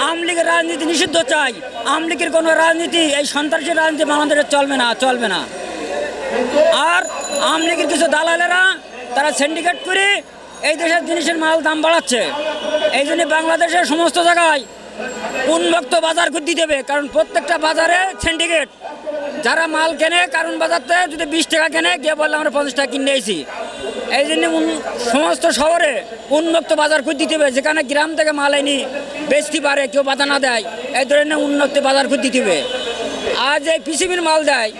আওয়ামী লীগের রাজনীতি নিষিদ্ধ চাই। আওয়ামী লীগের কোনো রাজনীতি, এই সন্ত্রাসী রাজনীতি বাংলাদেশে চলবে না চলবে না। আর আওয়ামী লীগের কিছু দালালেরা, তারা সিন্ডিকেট করে এই দেশের জিনিসের মাল দাম বাড়াচ্ছে। এই জন্য বাংলাদেশের সমস্ত জায়গায় উন্মুক্ত বাজার দিতে হবে কারণ প্রত্যেকটা বাজারে সিন্ডিকেট যারা মাল কেনে কারণ বাজারতে, যদি বিশ টাকা কেনে, গিয়ে বললে আমরা পঞ্চাশ টাকা কিনে এসেছি এই জন্য সমস্ত শহরে উন্মুক্ত বাজার খুঁজ দিতে হবে। যেখানে গ্রাম থেকে মাল এনে বেচতে পারে, কেউ বাধা না দেয়, এই ধরনের উন্মুক্ত বাজার খুঁজ দিতে হবে। আজ এই পিসিবির মাল দেয়,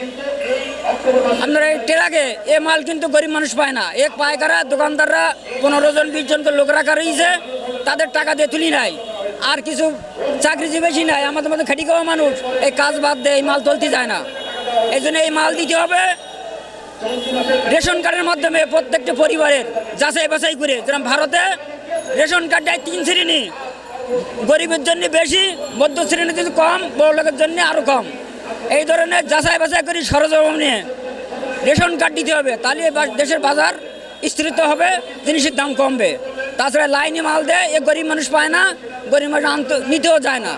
আপনারা এই ট্রাকে এ মাল কিন্তু গরিব মানুষ পায় না। এক পায়কারা দোকানদাররা পনেরো জন, বিশ জনকে লোক রাখা রয়েছে, তাদের টাকা দিয়ে তুলি নাই। আর কিছু চাকরিজীবী বেশি নাই, আমাদের মতো খেটি খাওয়া মানুষ, এই কাজ বাদ দিয়ে এই মাল তুলতে যায় না। এই এই মাল দিতে হবে রেশন কার্ডের মাধ্যমে প্রত্যেকটা পরিবারের যাচাই বাছাই করে, যেরকম ভারতে রেশন কার্ড দেয় তিন শ্রেণি, গরিবের জন্য বেশি, মধ্য শ্রেণির জন্য কম, বড় লোকের জন্য আরও কম। এই ধরনের যাচাই বাছাই করে সরজম নিয়ে রেশন কার্ড দিতে হবে, তাহলে দেশের বাজার স্থিরিত হবে, জিনিসের দাম কমবে। তাছাড়া লাইনে মাল দেয়, এ গরিব মানুষ পায় না, গরিব মানুষ আনত, নিতেও যায় না।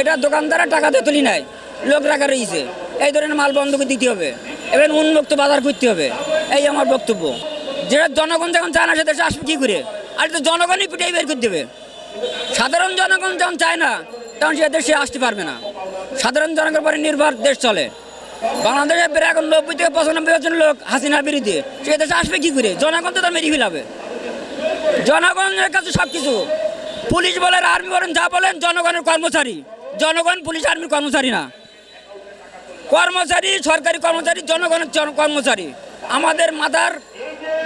এটা দোকানদাররা টাকা দিয়ে তুলি নেয়, লোক রাখা রয়েছে। এই ধরনের মাল বন্ধ করে দিতে হবে। এবার উন্মুক্ত বাজার করতে হবে। এই আমার বক্তব্য। যেটা জনগণ যখন চায় না, সে দেশে আসবে কী করে? আর তো জনগণই পিটাই বের করে দেবে সাধারণ জনগণ যখন চায় না, তখন সে দেশে আসতে পারবে না। সাধারণ জনগণের পরে নির্ভর দেশ চলে। বাংলাদেশে প্রায় এখন নব্বই থেকে পঁচানব্বই জন লোক হাসিনার বিরুদ্ধে। সে দেশে আসবে কী করে? জনগণ তো তার মেরে ফেলাবে। জনগণের কাছে সব কিছু পুলিশ বলেন, আর্মি বলেন, যা বলেন, জনগণের কর্মচারী। জনগণ পুলিশ, আর্মির কর্মচারী না। কর্মচারী, সরকারি কর্মচারী জনগণের জন- কর্মচারী। আমাদের মাথার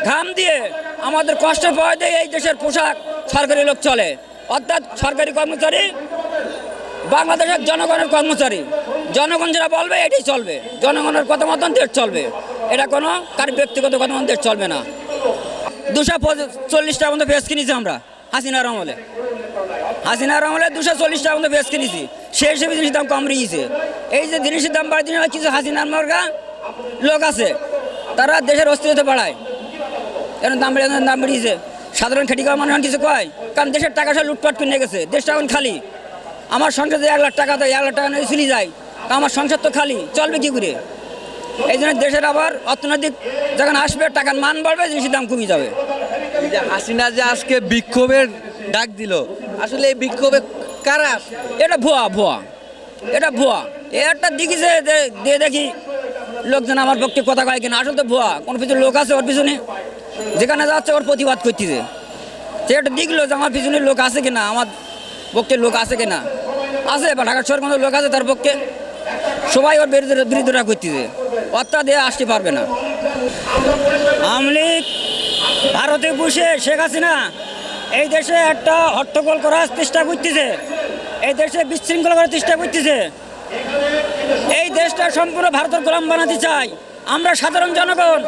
ঘাম দিয়ে আমাদের কষ্ট পাওয়া দিয়ে এই দেশের পোশাক সরকারি লোক চলে। অর্থাৎ সরকারি কর্মচারী, বাংলাদেশের জনগণের কর্মচারী। জনগণ যেটা বলবে, এটাই চলবে। জনগণের কথা মতন দেশ চলবে। এটা কোনো কার ব্যক্তিগত কথা মতন দেশ চলবে না। দুশো চল্লিশ টাকা মতো পেঁয়াজ কিনেছি আমরা, হাসিনার আমলে। হাসিনার আমলে দুশো চল্লিশটা মতো পেঁয়াজ কিনেছি। সেই হিসেবে জিনিসের দাম কম রয়েছে। এই যে জিনিসের দাম বাড়াতে কিছু হাসিনার মার্কা লোক আছে, তারা দেশের অস্তিত্ব বাড়ায়। এখন দাম বেড়ে দাম বেরিয়েছে সাধারণ খেটি খাওয়া মানুষ কিছু কয়? কারণ দেশের টাকা সব লুটপাট করে নিয়ে গেছে। দেশটা এখন খালি। আমার সংসারে এক লাখ টাকা তো এক লাখ টাকা নিয়ে চলে যায়, তা আমার সংসার তো খালি। চলবে কি করে? এই জন্য দেশের আবার অর্থনৈতিক যখন আসবে, টাকার মান বাড়বে, জিনিসের দাম কমে যাবে। হাসিনা যে আজকে বিক্ষোভের ডাক দিল, আসলে এই বিক্ষোভে কারা এটা ভুয়া ভুয়া। এটা ভুয়া। একটা দেখিছে যে- দিয়ে দেখি, লোকজন আমার পক্ষে কথা কয় কিনা। আসলে তো ভুয়া। কোনো পিছনে লোক আছে ওর পিছনে? যেখানে যাচ্ছে ওর প্রতিবাদ করতেছে। সে একটা দেখল যে আমার পিছনে লোক আছে কিনা, আমার পক্ষে লোক আছে কিনা। আছে, বা ঢাকা শহর কোনো লোক আছে তার পক্ষে। সবাই ওর বিরুদ্ধে বিরোধিতা করতেছে। অর্থাৎ দিয়ে আসতে পারবে না। আওয়ামী লীগ ভারতে বসে শেখ হাসিনা এই দেশে একটা হট্টগোল করার চেষ্টা করতেছে। এই দেশে বিশৃঙ্খলা করার চেষ্টা করতেছে। এই দেশটা সম্পূর্ণ ভারতের গোলাম বানাতে চাই। আমরা সাধারণ জনগণ